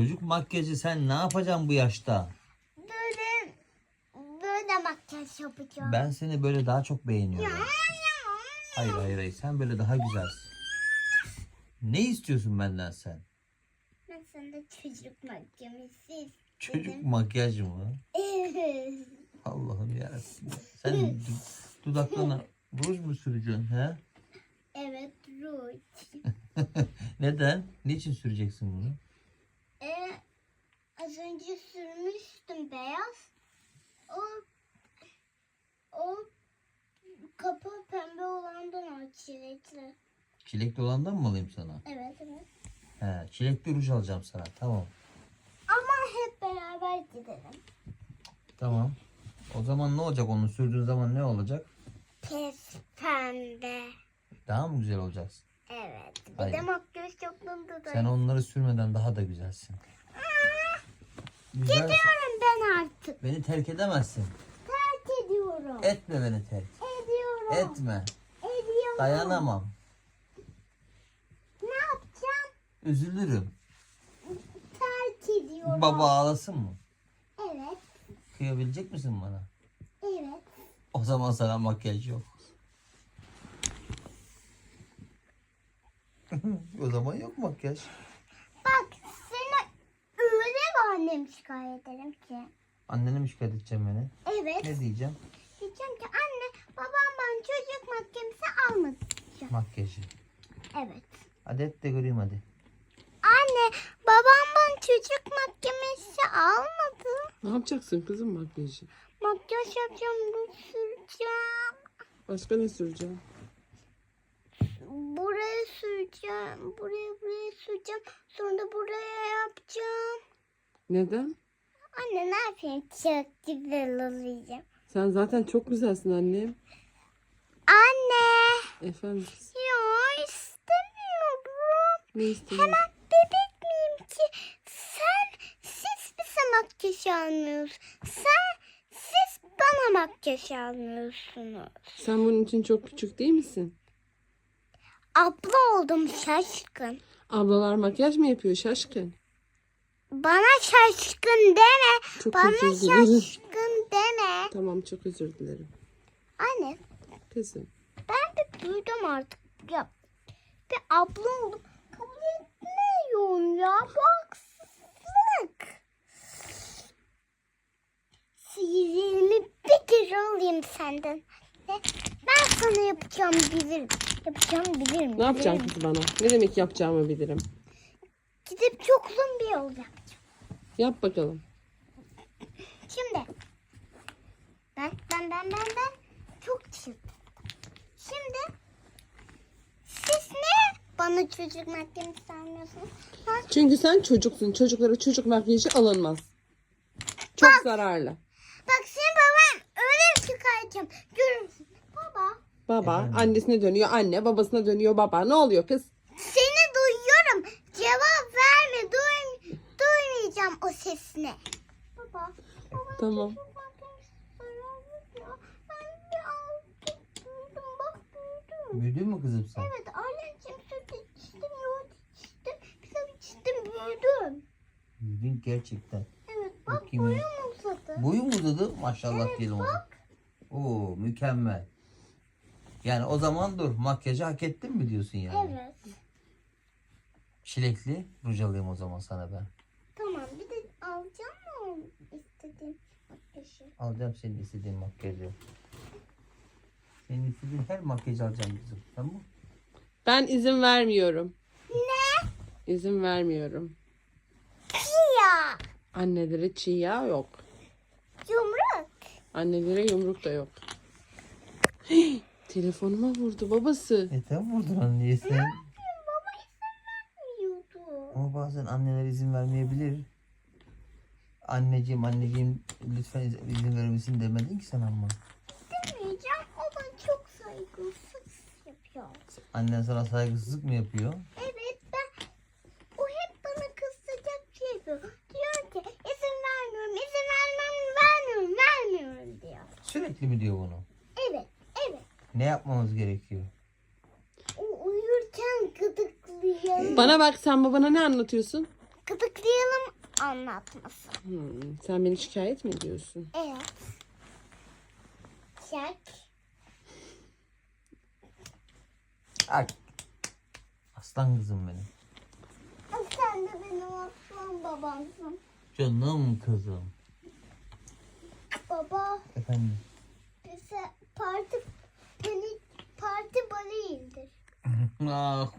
çocuk makyajı sen ne yapacaksın bu yaşta? Böyle böyle makyaj yapacağım. Ben seni böyle daha çok beğeniyorum. Hayır hayır hayır sen böyle daha güzelsin. Ne istiyorsun benden sen? Ben sana çocuk makyajı Çocuk istedim. makyajı mı? Evet. Allah'ım yarabbim. ya. Sen du- dudaklarına ruj mu süreceksin he? Evet ruj. Neden? Niçin süreceksin bunu? Az önce sürmüştüm beyaz. O o kapı pembe olandan o çilekli. Çilekli olandan mı alayım sana? Evet evet. He, çilekli ruj alacağım sana. Tamam. Ama hep beraber gidelim. Tamam. O zaman ne olacak? Onu sürdüğün zaman ne olacak? Pes pembe. Daha mı güzel olacaksın? Evet. Bir Hayır. de makyaj yapıldı da. Sen onları sürmeden daha da güzelsin. Güzel. Gidiyorum ben artık. Beni terk edemezsin. Terk ediyorum. Etme beni terk. Ediyorum. Etme. Ediyorum. Dayanamam. Ne yapacağım? Üzülürüm. Terk ediyorum. Baba ağlasın mı? Evet. Kıyabilecek misin bana? Evet. O zaman sana makyaj yok. o zaman yok makyaj. Bak seni öyle bir annem şikayet ederim ki. Annene mi şikayet edeceğim beni? Evet. Ne diyeceğim? Diyeceğim ki anne babam bana çocuk makyajı almadı. Makyajı. Evet. Hadi et de göreyim hadi. Anne babam bana çocuk makyajı almadı. Ne yapacaksın kızım makyajı? Makyaj yapacağım, ruj süreceğim. Başka ne süreceğim? Buraya süreceğim. Buraya buraya süreceğim. Sonra da buraya yapacağım. Neden? Anne ne yapayım? Çok güzel olacağım. Sen zaten çok güzelsin annem. Anne. Efendim Ya istemiyorum. ne istiyorsun? Hemen bebek miyim ki? Sen siz bize makyaj almıyorsunuz. Sen siz bana makyaj almıyorsunuz. Sen bunun için çok küçük değil misin? Abla oldum şaşkın. Ablalar makyaj mı yapıyor şaşkın? Bana şaşkın deme. Çok Bana özür dilerim. şaşkın deme. Tamam çok özür dilerim. Anne Kızım. ben de duydum artık. Ya bir abla oldum. Kabul etmiyorum ya. Bu haksızlık. Sihirimi bir kere alayım senden. Ve Ben sana yapacağım bilirim. Yapacağım bilirim. Ne yapacaksın bilirim. kız bana? Ne demek yapacağımı bilirim. Gidip çok uzun bir yol yapacağım. Yap bakalım. Şimdi ben ben ben ben ben çok çirkin. Şimdi siz ne bana çocuk makyajı sanmıyorsunuz? Ha? Çünkü sen çocuksun. Çocuklara çocuk makyajı alınmaz. Çok zararlı. Bak senin baban öyle bir çıkaracağım. Görür müsün? Baba Baba annesine dönüyor anne, babasına dönüyor baba. Ne oluyor kız? seni duyuyorum. Cevap verme. Duy, duymayacağım o sesini. Baba. baba Tamam. çocuk makyajı sararmış ya. Ben bir artık büyüdüm. Bak büyüdüm. Büyüdün mü kızım sen? Evet anneciğim süt içtim, yoğurt içtim, pilav içtim, büyüdüm. Büyüdün gerçekten. Evet bak Bakayım. boyum uzadı. Boyun mu uzadı? Maşallah diyelim o zaman. Bak Oo mükemmel. Yani o zaman dur makyajı hak ettin mi diyorsun yani? evet. Çilekli ruj alayım o zaman sana ben. Tamam bir de alacağım mı istediğim makyajı? Alacağım senin istediğin makyajı. Senin istediğin her makyajı alacağım kızım. Tamam mı? Ben izin vermiyorum. Ne? İzin vermiyorum. Ya Annelere çiğ yağ yok. yumruk. Annelere yumruk da yok. Telefonuma vurdu babası. Neden vurdun anneye sen? Baba izin vermiyordu. Ama bazen anneler izin vermeyebilir. Anneciğim anneciğim lütfen iz- izin verir misin demedin ki sen ama. Demeyeceğim o bana çok saygısız yapıyor. Annen sana saygısızlık mı yapıyor? Evet ben o hep bana kızacak şey yapıyor. Diyor ki izin vermiyorum, izin vermem, vermiyorum, vermiyorum diyor. Sürekli mi diyor bunu? Evet, evet. Ne yapmamız gerekiyor? O uyurken gıdıklayalım. Bana bak sen babana ne anlatıyorsun? Anlatması. Hmm, sen beni şikayet mi ediyorsun? Evet. Çak. Ay. Aslan kızım benim. Sen de benim aslan babamsın. Canım kızım. Baba Efendim. bize parti bali, parti indir. Ah